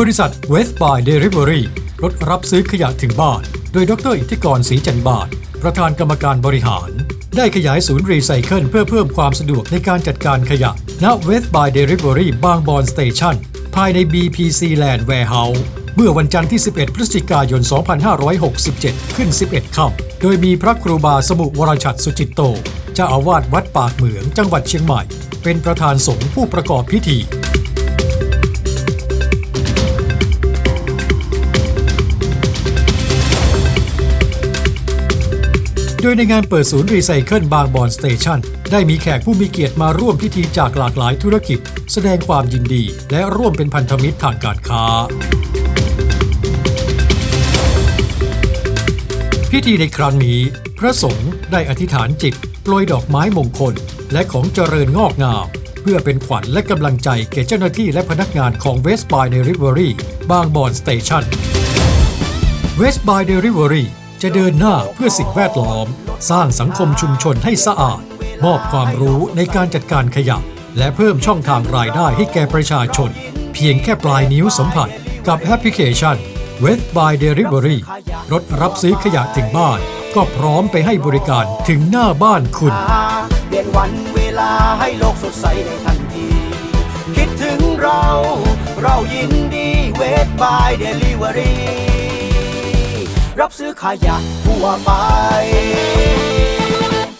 บริษัท West by Delivery รถรับซื้อขยะถึงบ้าน โดยดรอิทธิกรศรีจันบาท ประธานกรรมการบริหาร ได้ขยายศูนย์รีไซเคิลเพื่อเพิ่มความสะดวกในการจัดการขยะณ West by Delivery บางบอนสเตชันภายใน BPC Land Warehouse เมื่อวันจันทร์ที่ 11 พฤศจิกายน 2567 ขึ้น 11 ค่ำ โดยมีพระครูบาสมุวรชัดสุจิตโตเจ้าอาวาสวัดปากเหมืองจังหวัดเชียงใหม่ เป็นประธานสงฆ์ผู้ประกอบพิธี โดยในงานเปิดศูนย์รีไซเคิลบางบอนสเตชันได้มีแขกผู้มีเกียรติมาร่วมพิธีจากหลากหลายธุรกิจ แสดงความยินดี และร่วมเป็นพันธมิตรทางการค้า พิธีในครั้งนี้ พระสงฆ์ได้อธิษฐานจิตโปรยดอกไม้มงคล และของเจริญงอกงาม เพื่อเป็นขวัญและกำลังใจแก่เจ้าหน้าที่และพนักงานของ West by Delivery บางบอนสเตชัน West by Delivery จะเดินหน้าเพื่อสิ่งแวดล้อม สร้างสังคมชุมชนให้สะอาด มอบความรู้ในการจัดการขยะ และเพิ่มช่องทางรายได้ให้แก่ประชาชน เพียงแค่ปลายนิ้วสัมผัสกับแอปพลิเคชัน West by Delivery รถรับซื้อขยะถึงบ้าน ก็พร้อมไปให้บริการถึงหน้าบ้านคุณเปลี่ยนวันเวลาให้โลกสดใสในทันที คิดถึงเรา เรายินดีเวทบายเดลิเวอรี่ รับซื้อขยะทั่วไป